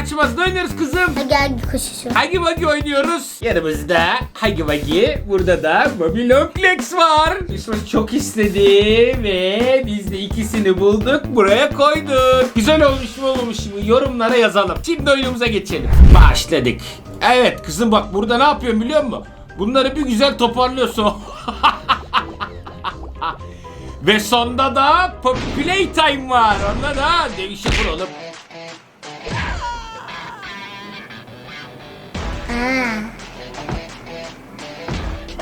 kaçmaz. Ne oynuyoruz kızım? Hadi gel koşuşun. Hagi Wagi oynuyoruz. Yanımızda Hagi Wagi. Burada da Bobby Longlegs var. Yusuf çok istedi ve biz de ikisini bulduk. Buraya koyduk. Güzel olmuş mu olmamış mı yorumlara yazalım. Şimdi oyunumuza geçelim. Başladık. Evet kızım bak burada ne yapıyorum biliyor musun? Bunları bir güzel toparlıyorsun. Ve sonda da Poppy Playtime var. Onda da dövüşe vuralım.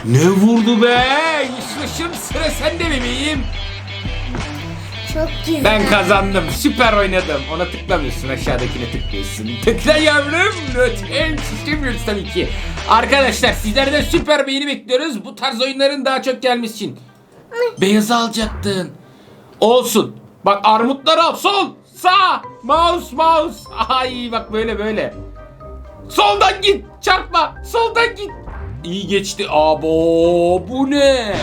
Ne vurdu be? Yusuf'um sıra sende bebeğim. çok güzel. Ben kazandım. Süper oynadım. Ona tıklamıyorsun. Aşağıdakine tıklıyorsun. Tıkla yavrum. Lütfen istemiyoruz tabii ki. Arkadaşlar sizlerden süper beğeni bekliyoruz. Bu tarz oyunların daha çok gelmesi için. Beyazı alacaktın. Olsun. Bak armutları al. Sol. Sağ. Mouse mouse. Ay bak böyle böyle. Soldan git. Çarpma. Soldan git. İyi geçti. Abo bu ne?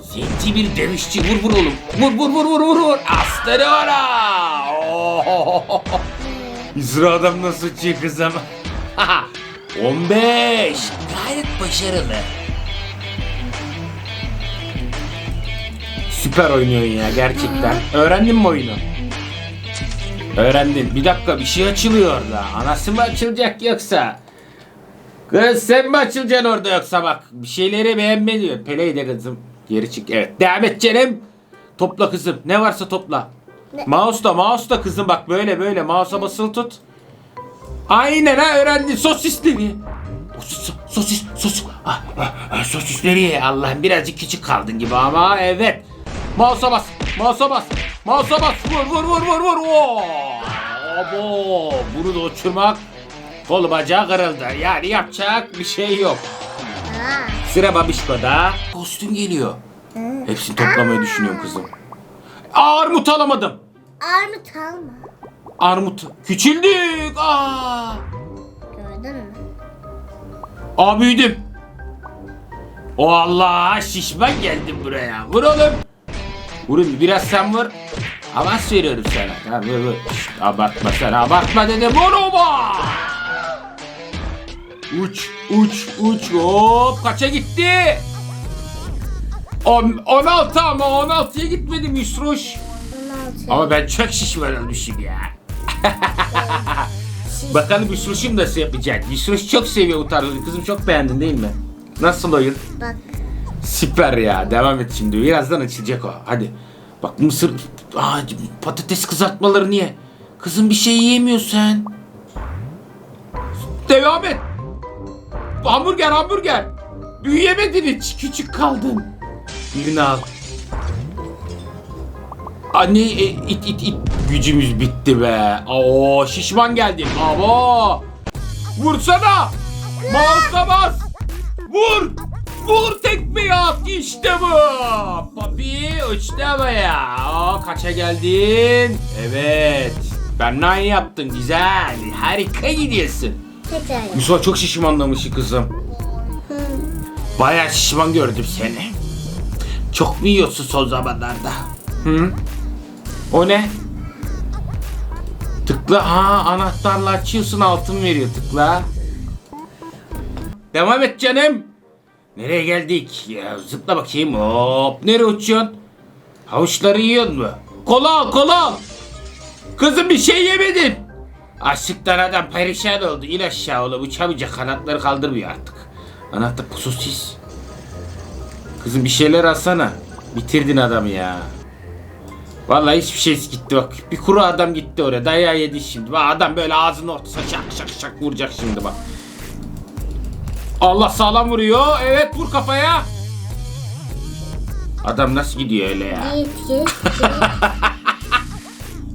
Zenci bir dövüşçü vur vur oğlum. Vur vur vur vur vur vur. Oo. Yüzü adam nasıl uçuyor kızım? 15. Gayet başarılı. Süper oynuyorsun ya gerçekten. Öğrendin mi oyunu? Öğrendin. Bir dakika bir şey açılıyor orada. Anası mı açılacak yoksa? Kız sen mi açılacaksın orada yoksa bak. Bir şeyleri beğenme diyor. Pele'yi de kızım. Geri çık. Evet. Devam et canım. Topla kızım. Ne varsa topla. Ne? Mouse da mouse da kızım bak böyle böyle. Mouse'a basılı tut. Aynen ha öğrendin. Sosisleri. Sos, sosis, sosis. Ah, ah, ah, sosisleri ye. Allah'ım birazcık küçük kaldın gibi ama evet. Mouse'a bas. Mouse'a bas. Mouse'a bas. Vur vur vur vur vur. Oo. Abo. Bunu da uçurmak kolu bacağı kırıldı. Yani yapacak bir şey yok. Sıra Babişko'da. Kostüm geliyor. Hepsini toplamayı düşünüyorum kızım. Armut alamadım. armut alma. Armut. Küçüldük. Aa. Gördün mü? Aa büyüdüm. O Allah şişman geldim buraya. Vur oğlum. Vurun biraz sen vur. Avans veriyorum sana. Tamam vur vur. Şşt, abartma sen abartma dedim. Vur oba. Uç uç uç hop kaça gitti? On, 16 ama 16'ya gitmedim Yusruş. 16. Ama ben çok şişman olmuşum ya. Bakalım Yusruş'um nasıl yapacak? Yusruş çok seviyor bu tarz oyunu. Kızım çok beğendin değil mi? Nasıl oyun? Bak. Süper ya. Devam et şimdi. Birazdan açılacak o. Hadi. Bak mısır... Aa, patates kızartmaları niye? Kızım bir şey yiyemiyorsun sen. Devam et. Hamburger hamburger. Büyüyemedin hiç. Küçük kaldın. Birini al. Anne e, it it it gücümüz bitti be. Oo şişman geldim. Abo. Vursana. Mouse'a bas. Vur. Vur tekmeyi at. İşte bu. Papi uçtu havaya. Aa, kaça geldin? Evet. Ben ne yaptın güzel. Harika gidiyorsun. Yap. Musa çok şişmanlamışsın kızım. Bayağı şişman gördüm seni. Çok mu yiyorsun son zamanlarda? Hı? O ne? Tıkla. Ha anahtarla açıyorsun altın veriyor tıkla. Devam et canım. Nereye geldik? Ya zıpla bakayım. Hop. Nereye uçuyorsun? Havuçları yiyor mu? Kola al kola. Kızım bir şey yemedin. Açlıktan adam perişan oldu. İn aşağı oğlum. Uçamayacak. Kanatları kaldırmıyor artık. Anahtar pususiz. Kızım bir şeyler alsana. Bitirdin adamı ya. Vallahi hiçbir şey gitti bak. Bir kuru adam gitti oraya. Dayağı yedi şimdi. Bak adam böyle ağzının ortasına şak şak şak vuracak şimdi bak. Allah sağlam vuruyor. Evet vur kafaya. Adam nasıl gidiyor öyle ya?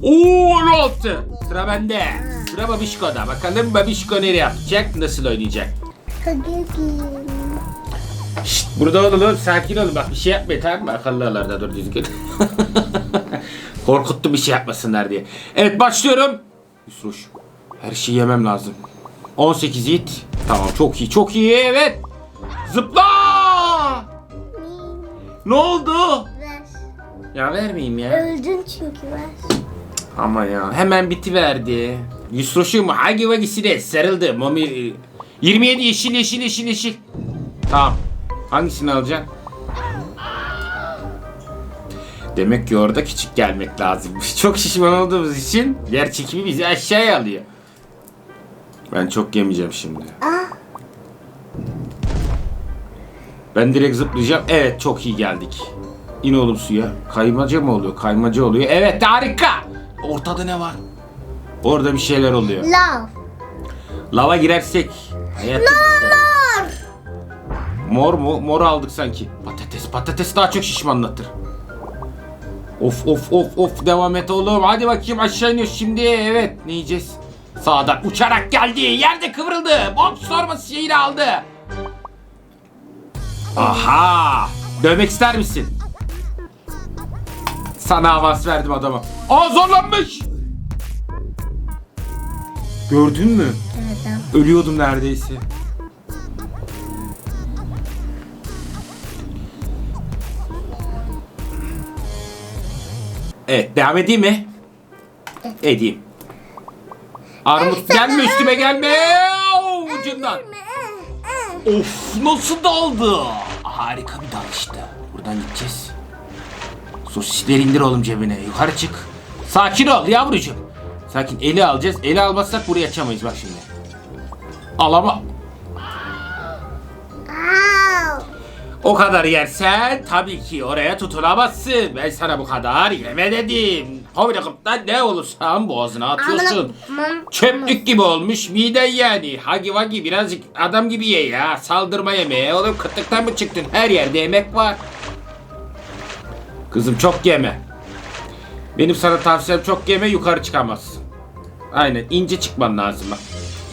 Oo 16. Sıra bende. Sıra Babişko'da. Bakalım Babişko nereye yapacak? Nasıl oynayacak? Şşt burada olun oğlum sakin olun bak bir şey yapmayın tamam mı? Akıllılarda dur düzgün. Korkuttu bir şey yapmasınlar diye. Evet başlıyorum. Yusruş. Her şeyi yemem lazım. 18 it. Tamam çok iyi çok iyi evet. Zıpla. Ne oldu? Ver. Ya vermeyeyim ya. Öldün çünkü ver. Ama ya hemen bitiverdi. Yusroş'um hangi vagisine sarıldı? Mami 27 yeşil yeşil yeşil yeşil. Tamam. Hangisini alacaksın? Demek ki orada küçük gelmek lazım. Çok şişman olduğumuz için yer çekimi bizi aşağıya alıyor. Ben çok yemeyeceğim şimdi. Ah. Ben direkt zıplayacağım. Evet çok iyi geldik. İn oğlum suya. Kaymaca mı oluyor? Kaymaca oluyor. Evet harika. Ortada ne var? Orada bir şeyler oluyor. Love. Lava girersek. Hayatım Mor mu? Mor aldık sanki. Patates. Patates daha çok şişmanlatır. Of of of of devam et oğlum. Hadi bakayım aşağı iniyoruz şimdi. Evet ne yiyeceğiz? Sağdan uçarak geldi. Yerde kıvrıldı. Bomb sorması şeyini aldı. Aha! Dövmek ister misin? Sana avans verdim adama. Aa zorlanmış. Gördün mü? Evet. Ölüyordum neredeyse. Evet devam edeyim mi? Edeyim. Armut gelme üstüme gelme. Oo, Ucundan. Of nasıl daldı? Harika bir dalıştı. Buradan gideceğiz. Sosisleri indir oğlum cebine. Yukarı çık. Sakin ol yavrucuğum. Sakin eli alacağız. Eli almazsak burayı açamayız bak şimdi. Alama. O kadar yersen tabii ki oraya tutunamazsın. Ben sana bu kadar yeme dedim. Hovrikıptan ne olursan boğazına atıyorsun. Çöplük gibi olmuş miden yani. Hagi vagi birazcık adam gibi ye ya. Saldırma yemeğe. Oğlum kıtlıktan mı çıktın? Her yerde yemek var. Kızım çok yeme. Benim sana tavsiyem çok yeme yukarı çıkamazsın. Aynen ince çıkman lazım.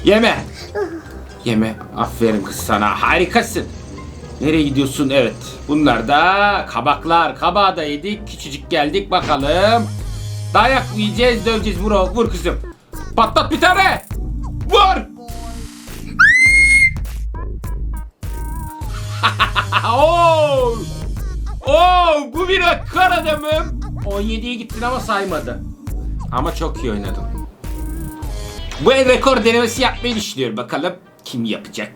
Yeme. Yeme. Aferin kız sana. Harikasın. Nereye gidiyorsun? Evet. Bunlar da kabaklar. Kabağı yedik. Küçücük geldik bakalım. Dayak yiyeceğiz, döveceğiz. Vur, vur kızım. Patlat bir tane. Vur. Oo! Oo! Bu bir akar adamım. 17'ye gittin ama saymadı. Ama çok iyi oynadın. Bu el rekor denemesi yapmayı düşünüyorum. Bakalım kim yapacak.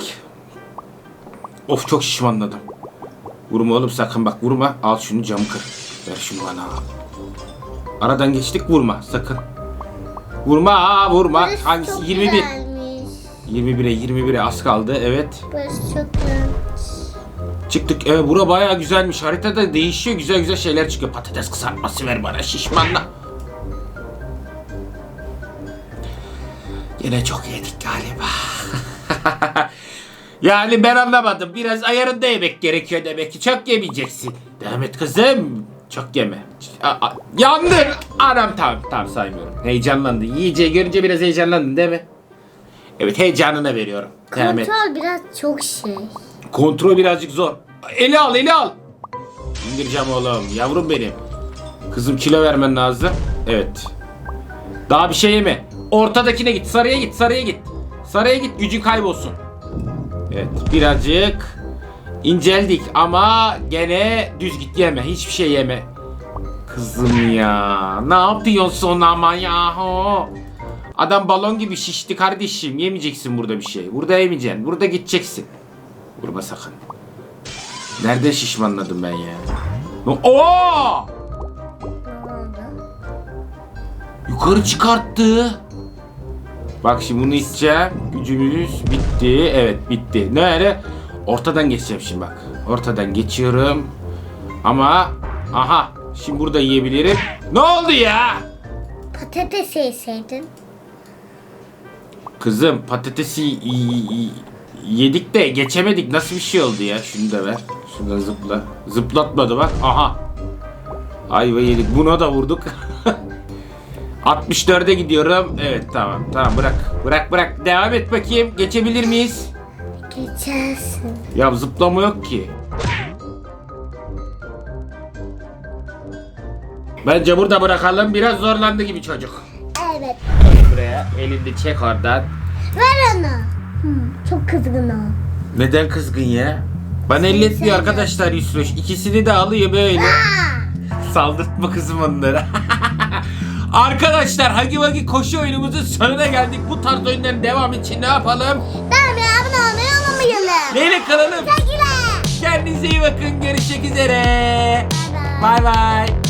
Of çok şişmanladım. Vurma oğlum sakın bak vurma. Al şunu camı kır. Ver şunu bana. Aradan geçtik vurma sakın. Vurma vurma. Burası Hangisi? çok 21. güzelmiş. 21'e 21'e az kaldı evet. Burası çok güzelmiş. Çıktık. Evet bura bayağı güzelmiş. Haritada değişiyor. Güzel güzel şeyler çıkıyor. Patates kızartması ver bana şişmanla. Yine çok yedik galiba. yani ben anlamadım. Biraz ayarında yemek gerekiyor demek ki. Çok yemeyeceksin. Devam et kızım. Çok yeme. A- a- Yandın. Anam tamam tamam saymıyorum. Heyecanlandın. Yiyeceği görünce biraz heyecanlandın değil mi? Evet heyecanına veriyorum. Devam et. Kontrol biraz çok şey. Kontrol birazcık zor. Eli al, eli al. İndireceğim oğlum. Yavrum benim. Kızım kilo vermen lazım. Evet. Daha bir şey yeme. Ortadakine git. Sarıya git, sarıya git. Sarıya git, gücün kaybolsun. Evet, birazcık inceldik ama gene düz git yeme. Hiçbir şey yeme. Kızım ya. Ne yapıyorsun ama yahu? Adam balon gibi şişti kardeşim. Yemeyeceksin burada bir şey. Burada yemeyeceksin. Burada gideceksin. Vurma sakın. Nerede şişmanladım ben ya? Oo! Yukarı çıkarttı. Bak şimdi bunu içeceğim. Gücümüz bitti. Evet bitti. Nerede? Ortadan geçeceğim şimdi bak. Ortadan geçiyorum. Ama aha şimdi burada yiyebilirim. Ne oldu ya? Patates yeseydin. Kızım patatesi yedik de geçemedik. Nasıl bir şey oldu ya? Şunu da ver. Şunu da zıpla. Zıplatmadı bak. Aha. Ayva yedik. Buna da vurduk. 64'e gidiyorum. Evet tamam. Tamam bırak. Bırak bırak. Devam et bakayım. Geçebilir miyiz? Geçersin. Ya zıplama yok ki. Bence burada bırakalım. Biraz zorlandı gibi çocuk. Evet. Buraya elini çek oradan. Ver onu. Hmm, çok kızgın o. Neden kızgın ya? Bana elletmiyor arkadaşlar Yusuf. İkisini de alıyor böyle. Aa! Saldırtma kızım onlara. Arkadaşlar Hagi Wagi koşu oyunumuzun sonuna geldik. Bu tarz oyunların devamı için ne yapalım? Tamam ya abone olmayı unutmayalım. Neyle kalalım? Güle. Kendinize iyi bakın. Görüşmek üzere. Bay bay.